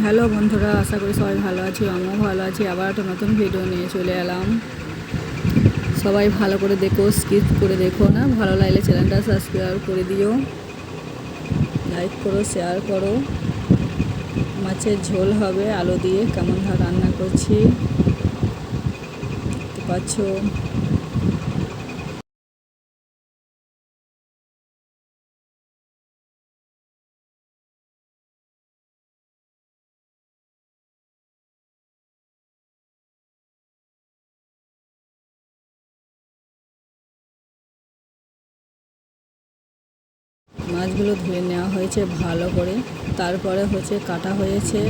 Hello বন্ধুরা, আশা করি সবাই ভালো আছি, আমিও ভালো আছি। আবার একটা নতুন ভিডিও নিয়ে চলে এলাম। সবাই ভালো করে দেখো স্কিপ করে দেখো না? ভালো লাগলে চ্যানেলটা সাবস্ক্রাইব করে দিও। লাইক করো শেয়ার করো। মাছের ঝোল হবে, আলু দিয়ে কেমন ভাবে রান্না করছি? পাচ্ছ? মাছগুলো ধুয়ে নেওয়া হয়েছে ভালো করে। তারপরে হচ্ছে কাটা হয়েছে।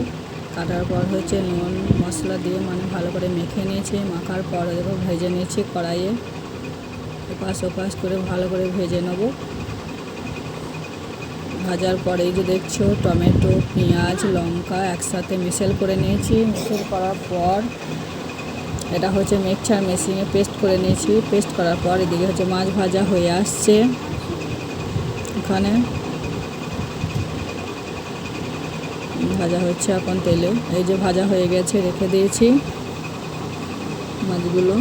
কাটার পর হচ্ছে নুন, মশলা দিয়ে মানে ভালো করে মেখে নিয়েছি। মাখার পর দেখো ভেজে নিয়েছি কড়াইয়ে। এপাশ ওপাশ করে ভালো করে ভেজে নেব। ভাজার পরে এই যে দেখছ টমেটো, পেঁয়াজ, লঙ্কা একসাথে মিশেল করে নিয়েছি। মিশেল করার পর এটা হচ্ছে মিক্সচার মেশিনে পেস্ট করে নিয়েছি। পেস্ট করার পর এদিকে হচ্ছে মাছ ভাজা হয়ে আসছে। এখানে ভাজা হচ্ছে এখন তেলে। এই যে ভাজা হয়ে গেছে, রেখে দিয়েছি মাছগুলো।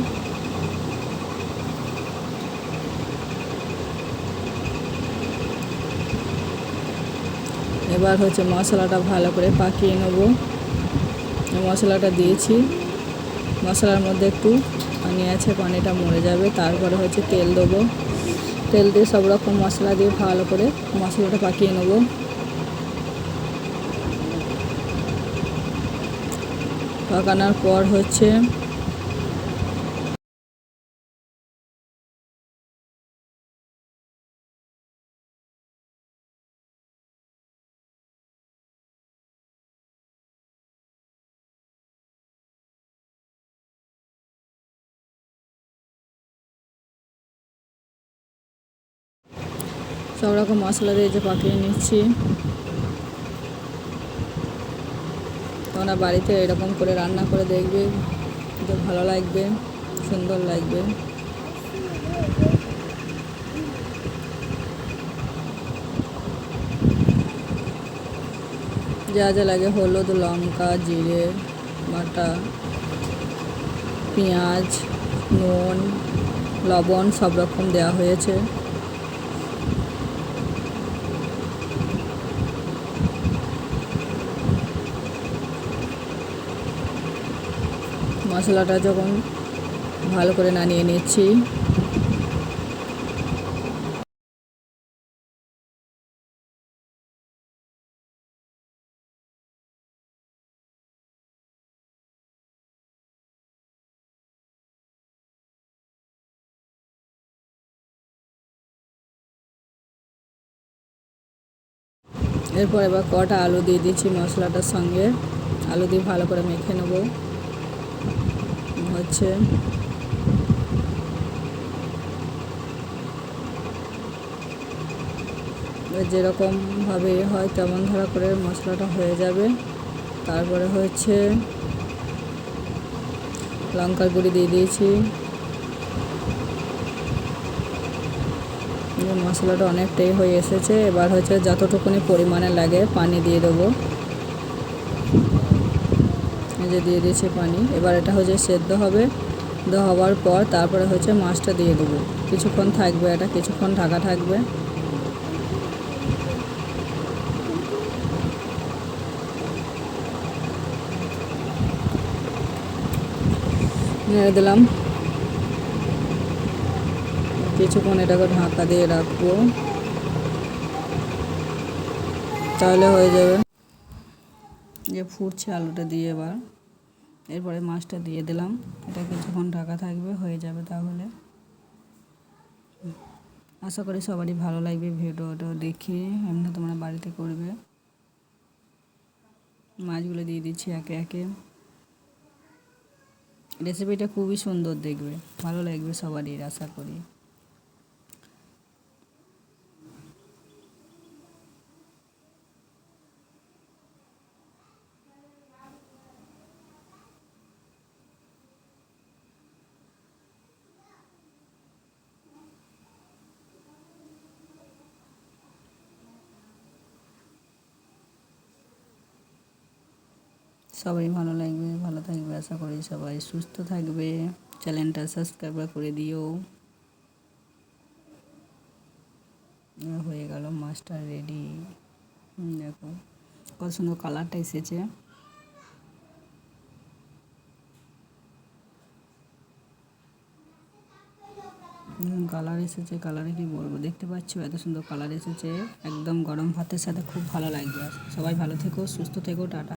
এবার হচ্ছে মশলাটা ভালো করে পাকিয়ে নেব। মশলাটা দিয়েছি। মশলার মধ্যে একটু পানি আছে, পানিটা মরে যাবে। তারপরে হচ্ছে তেল দেবো। তেল দিয়ে সব রকম মশলা দিয়ে ভালো করে মশলাটা পাকিয়ে নেব। পাকানোর পর হচ্ছে সব রকম মশলা দিয়ে যে পাকিয়ে নিচ্ছি। তোমরা বাড়িতে এরকম করে রান্না করে দেখবে তো ভালো লাগবে, সুন্দর লাগবে। যা যা লাগে হলুদ, লঙ্কা, জিরে, বাটা, পেঁয়াজ, নুন, লবণ সব রকম দেওয়া হয়েছে। মশলাটা যখন ভালো করে নানিয়ে নিচ্ছি। এরপর এবার কটা আলু দিয়ে দিচ্ছি মশলাটার সঙ্গে। আলু দিয়ে ভালো করে মেখে নেব। হচ্ছে যেরকমভাবে হয় তেমন ধরা করে মশলাটা হয়ে যাবে। তারপরে হচ্ছে লঙ্কার গুঁড়ি দিয়ে দিয়েছি। মশলাটা অনেকটাই হয়ে এসেছে। এবার হচ্ছে যতটুকুনি পরিমাণে লাগে পানি দিয়ে দেবো। যে দিয়ে দিয়েছি পানি। এবার এটা হচ্ছে সেদ্ধ হবে। সেদ্ধ হওয়ার পর তারপরে হচ্ছে মাছটা দিয়ে দেবো। কিছুক্ষণ থাকবে এটা, কিছুক্ষণ ঢাকা থাকবে। নেড়ে দিলাম। কিছুক্ষণ এটাকে ঢাকা দিয়ে রাখব। তাহলে হয়ে যাবে। যে ফুটছে আলুটা দিয়ে এবার। এরপরে মাছটা দিয়ে দিলাম। এটা কিছুক্ষণ ঢাকা থাকবে, হয়ে যাবে তাহলে। আশা করি সবারই ভালো লাগবে ভিডিওটা দেখে। এমনি তোমরা বাড়িতে করবে। মাছগুলো দিয়ে দিচ্ছি একে একে। রেসিপিটা খুবই সুন্দর দেখবে। ভালো লাগবে সবারই, আশা করি। সবাই ভালো লাগবে, ভালো থাকবে, আশা করি সবাই সুস্থ থাকবে। চ্যানেলটা সাবস্ক্রাইব করে দিও। হয়ে গেল মাছটা রেডি। দেখো, কত সুন্দর কালারটা এসেছে। কালার এসেছে, কালারে কি বলব? দেখতে পাচ্ছ? এত সুন্দর কালার এসেছে। একদম গরম ভাতের সাথে খুব ভালো লাগবে। সবাই ভালো থেকো, সুস্থ থেকো, টাটা।